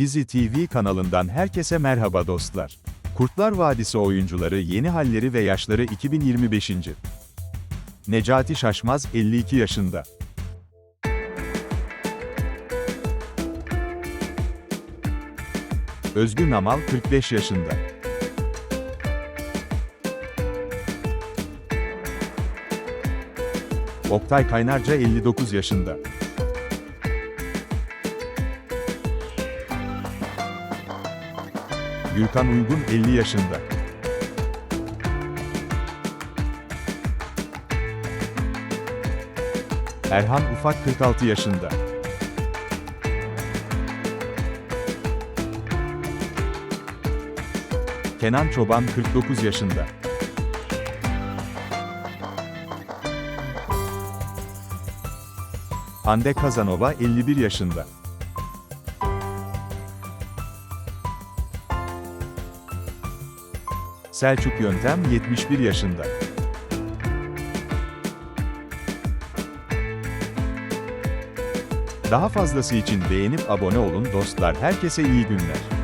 Dizi TV kanalından herkese merhaba dostlar. Kurtlar Vadisi oyuncuları yeni halleri ve yaşları 2025. Necati Şaşmaz 52 yaşında. Özgür Namal 45 yaşında. Oktay Kaynarca 59 yaşında. Gürkan Uygun 50 yaşında. Erhan Ufak 46 yaşında. Kenan Çoban 49 yaşında. Hande Kazanova 51 yaşında. Selçuk Yöntem 71 yaşında. Daha fazlası için beğenip abone olun dostlar. Herkese iyi günler.